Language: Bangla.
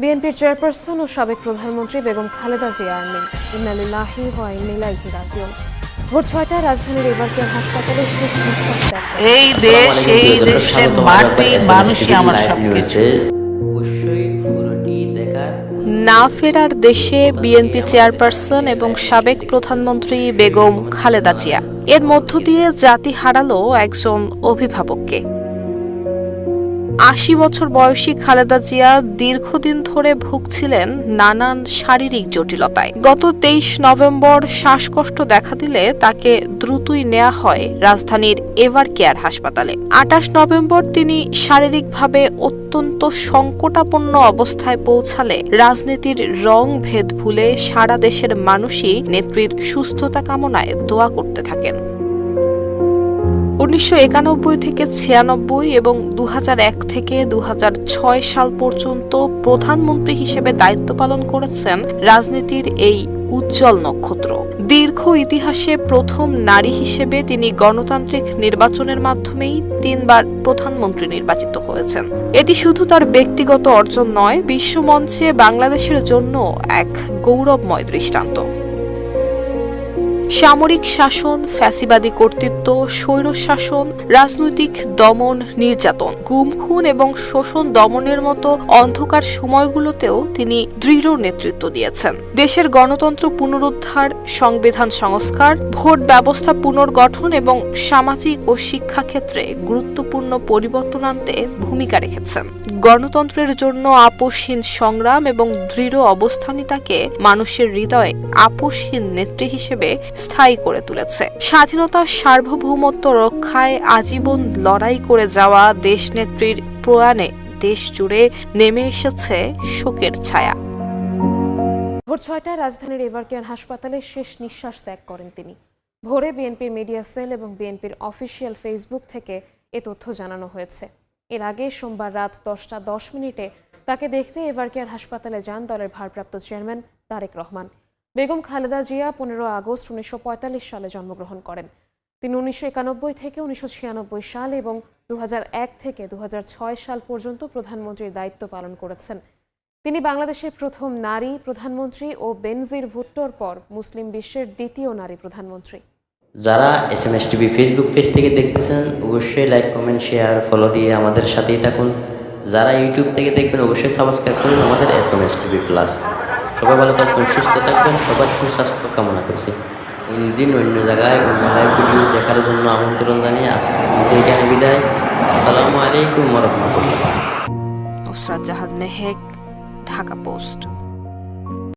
বিএনপির চেয়ারপারসন ও সাবেক প্রধানমন্ত্রী বেগম খালেদা জিয়া নেই। ইন্নালিল্লাহি ওয়া ইন্নাইলাইহি রাজিউন। ভোর ছয়টায় রাজধানীর এবারকের হাসপাতালে শেষ নিঃশ্বাস ত্যাগ এই দেশ এই দেশের মাটি মানুষই আমার সবকিছু অবশ্যই পুরোটি দেখার না ফেরার দেশে বিএনপি চেয়ারপারসন এবং সাবেক প্রধানমন্ত্রী বেগম খালেদা জিয়া। এর মধ্য দিয়ে জাতি হারালো একজন অভিভাবককে। আশি বছর বয়সী খালেদা জিয়া দীর্ঘদিন ধরে ভুগছিলেন নানান শারীরিক জটিলতায়। গত তেইশ নভেম্বর শ্বাসকষ্ট দেখা দিলে তাকে দ্রুতই নেওয়া হয় রাজধানীর এভার কেয়ার হাসপাতালে। আঠাশ নভেম্বর তিনি শারীরিকভাবে অত্যন্ত সংকটাপন্ন অবস্থায় পৌঁছালে রাজনীতির রং ভেদ ভুলে সারা দেশের মানুষই নেত্রীর সুস্থতা কামনায় দোয়া করতে থাকেন। উনিশশো একানব্বই থেকে ছিয়ানব্বই এবং দু হাজার এক থেকে দু হাজার ছয় সাল পর্যন্ত প্রধানমন্ত্রী হিসেবে দায়িত্ব পালন করেছেন রাজনীতির এই উজ্জ্বল নক্ষত্র। দীর্ঘ ইতিহাসে প্রথম নারী হিসেবে তিনি গণতান্ত্রিক নির্বাচনের মাধ্যমেই তিনবার প্রধানমন্ত্রী নির্বাচিত হয়েছেন। এটি শুধু তার ব্যক্তিগত অর্জন নয়, বিশ্বমঞ্চে বাংলাদেশের জন্য এক গৌরবময় দৃষ্টান্ত। সামরিক শাসন, ফ্যাসিবাদী কর্তৃত্ব স্বৈর শাসন রাজনৈতিক দমন, নির্যাতন গুম খুন এবং শোষণ দমনের মতো অন্ধকার সময়গুলোতেও তিনি দৃঢ় নেতৃত্ব দিয়েছেন। দেশের গণতন্ত্র পুনরুদ্ধার, সংবিধান সংস্কার, ভোট ব্যবস্থা পুনর্গঠন এবং সামাজিক ও শিক্ষা ক্ষেত্রে গুরুত্বপূর্ণ পরিবর্তন আনতে ভূমিকা রেখেছেন। গণতন্ত্রের জন্য আপোষহীন সংগ্রাম এবং দৃঢ় অবস্থানই তাকে মানুষের হৃদয়ে আপোষহীন নেত্রী হিসেবে স্থায়ী করে তুলেছে। স্বাধীনতা সার্বভৌমত্ব রক্ষায় আজীবন লড়াই করে যাওয়া দেশনেত্রীর প্রয়াণে দেশ জুড়ে নেমে এসেছে শোকের ছায়া। ভোর ছয়টায় রাজধানীর এভারকেয়ার হাসপাতালে শেষ নিঃশ্বাস ত্যাগ করেন তিনি। ভোরে বিএনপির মিডিয়া সেল এবং বিএনপির অফিসিয়াল ফেসবুক থেকে এ তথ্য জানানো হয়েছে। এর আগে সোমবার রাত দশটা দশ মিনিটে তাকে দেখতে এভারকেয়ার হাসপাতালে যান দলের ভারপ্রাপ্ত চেয়ারম্যান তারেক রহমান। বেগম খালেদা জিয়া পনেরো আগস্ট উনিশশো পঁয়তাল্লিশ সালে জন্মগ্রহণ করেন। তিনি উনিশশো একানব্বই থেকে উনিশশো ছিয়ানব্বই সাল এবং দুহাজার এক থেকে দুহাজার ছয় সাল পর্যন্ত প্রধানমন্ত্রীর দায়িত্ব পালন করেছেন। তিনি বাংলাদেশের প্রথম নারী প্রধানমন্ত্রী ও বেনজির ভুট্টোর পর মুসলিম বিশ্বের দ্বিতীয় নারী প্রধানমন্ত্রী। যারা S M S TV Facebook page থেকে দেখতেছেন, অবশ্যই লাইক, কমেন্ট, শেয়ার, ফলো দিয়ে আমাদের সাথেই থাকুন। যারা ইউটিউব থেকে দেখবেন, অবশ্যই সাবস্ক্রাইব করুন আমাদের S M S TV plus. সবাই ভালো থাকবেন, সুস্থ থাকবেন, সবার সুস্বাস্থ্য কামনা করছি। দিন অন্য জায়গায় অন্য লাইভ ভিডিও দেখার জন্য আমন্ত্রণ জানিয়ে আজকে এখানে বিদায়। আসসালামু আলাইকুম রহমতুল্লাহ। নুসরাত জাহান মেহেক, ঢাকা পোস্ট।